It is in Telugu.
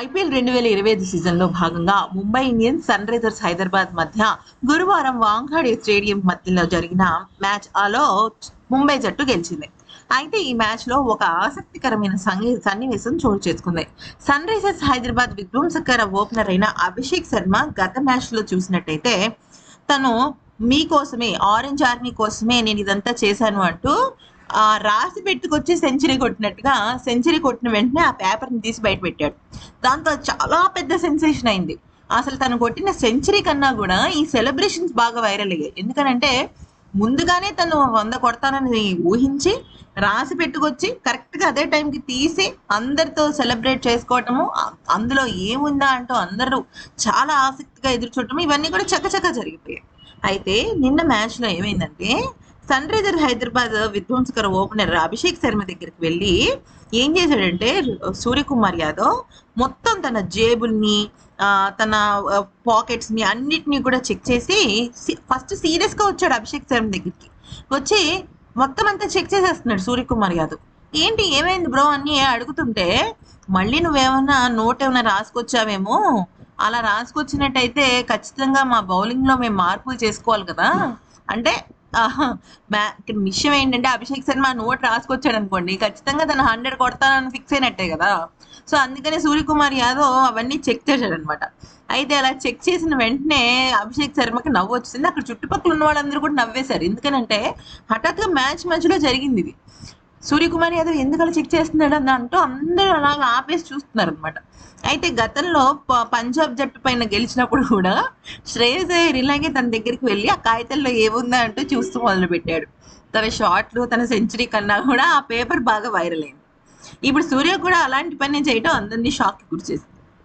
ఐపీఎల్ రెండు వేల ఇరవై ఐదు సీజన్లో భాగంగా Mumbai Indians Sunrisers Hyderabad మధ్య గురువారం వాంఖాడే స్టేడియం మధ్యలో జరిగిన మ్యాచ్ ఆలో ముంబై జట్టు గెలిచింది. అయితే ఈ మ్యాచ్లో ఒక ఆసక్తికరమైన సంగీ సన్నివేశం చోటు చేసుకుంది. సన్ రైజర్స్ హైదరాబాద్ విధ్వంసకర ఓపెనర్ అయిన అభిషేక్ శర్మ గత మ్యాచ్లో చూసినట్టయితే తను మీకోసమే ఆరెంజ్ ఆర్మీ కోసమే నేను ఇదంతా చేశాను అంటూ ఆ రాసి పెట్టుకొచ్చి సెంచరీ కొట్టినట్టుగా సెంచరీ కొట్టిన వెంటనే ఆ పేపర్ని తీసి బయట పెట్టాడు. దాంతో చాలా పెద్ద సెన్సేషన్ అయింది. అసలు తను కొట్టిన సెంచరీ కన్నా కూడా ఈ సెలబ్రేషన్స్ బాగా వైరల్ అయ్యాయి. ఎందుకనంటే ముందుగానే తను వంద కొడతానని ఊహించి రాసి పెట్టుకొచ్చి కరెక్ట్గా అదే టైంకి తీసి అందరితో సెలబ్రేట్ చేసుకోవటము అందులో ఏముందా అంటూ అందరూ చాలా ఆసక్తిగా ఎదురు చూడటం ఇవన్నీ కూడా చక్కచక్క జరిగిపోయాయి. అయితే నిన్న మ్యాచ్లో ఏమైందంటే సన్ రైజర్ హైదరాబాద్ విధ్వంసకర ఓపెనర్ అభిషేక్ శర్మ దగ్గరికి వెళ్ళి ఏం చేశాడంటే సూర్యకుమార్ యాదవ్ మొత్తం తన జేబుల్ని తన పాకెట్స్ని అన్నిటినీ కూడా చెక్ చేసి ఫస్ట్ సీరియస్గా వచ్చాడు అభిషేక్ శర్మ దగ్గరికి. వచ్చి మొత్తం అంతా చెక్ చేసేస్తున్నాడు సూర్యకుమార్ యాదవ్. ఏంటి ఏమైంది బ్రో అని అడుగుతుంటే మళ్ళీ నువ్వేమన్నా నోట్ ఏమైనా రాసుకొచ్చావేమో? అలా రాసుకొచ్చినట్టయితే ఖచ్చితంగా మా బౌలింగ్లో మేము మార్పులు చేసుకోవాలి కదా. అంటే విషయం ఏంటంటే అభిషేక్ శర్మ నోట్ రాసుకొచ్చాడు అనుకోండి ఖచ్చితంగా తను హండ్రెడ్ కొడతానని ఫిక్స్ అయినట్టే కదా. సో అందుకనే సూర్యకుమార్ యాదవ్ అవన్నీ చెక్ చేశాడు అనమాట అయితే అలా చెక్ చేసిన వెంటనే అభిషేక్ శర్మకి నవ్వు వచ్చింది అక్కడ చుట్టుపక్కల ఉన్న వాళ్ళందరూ కూడా నవ్వేశారు. ఎందుకనంటే హఠాత్తుగా మ్యాచ్ మధ్యలో జరిగింది ఇది. సూర్యకుమార్ యాదవ్ ఎందుకలా చెక్ చేస్తున్నాడు అని అంటూ అందరూ అలాగా ఆపేసి చూస్తున్నారు అనమాట అయితే గతంలో ప- పంజాబ్ జట్టు పైన గెలిచినప్పుడు కూడా శ్రేయస్ అయ్యర్ ఇలాగే తన దగ్గరికి వెళ్ళి ఆ కాగితంలో ఏముందా అంటూ చూస్తూ మొదలు పెట్టాడు తన షాట్లు తన సెంచరీ కన్నా కూడా ఆ పేపర్ బాగా వైరల్ అయింది. ఇప్పుడు సూర్య కూడా అలాంటి పని చేయడం అందరినీ షాక్కి గురిచేసింది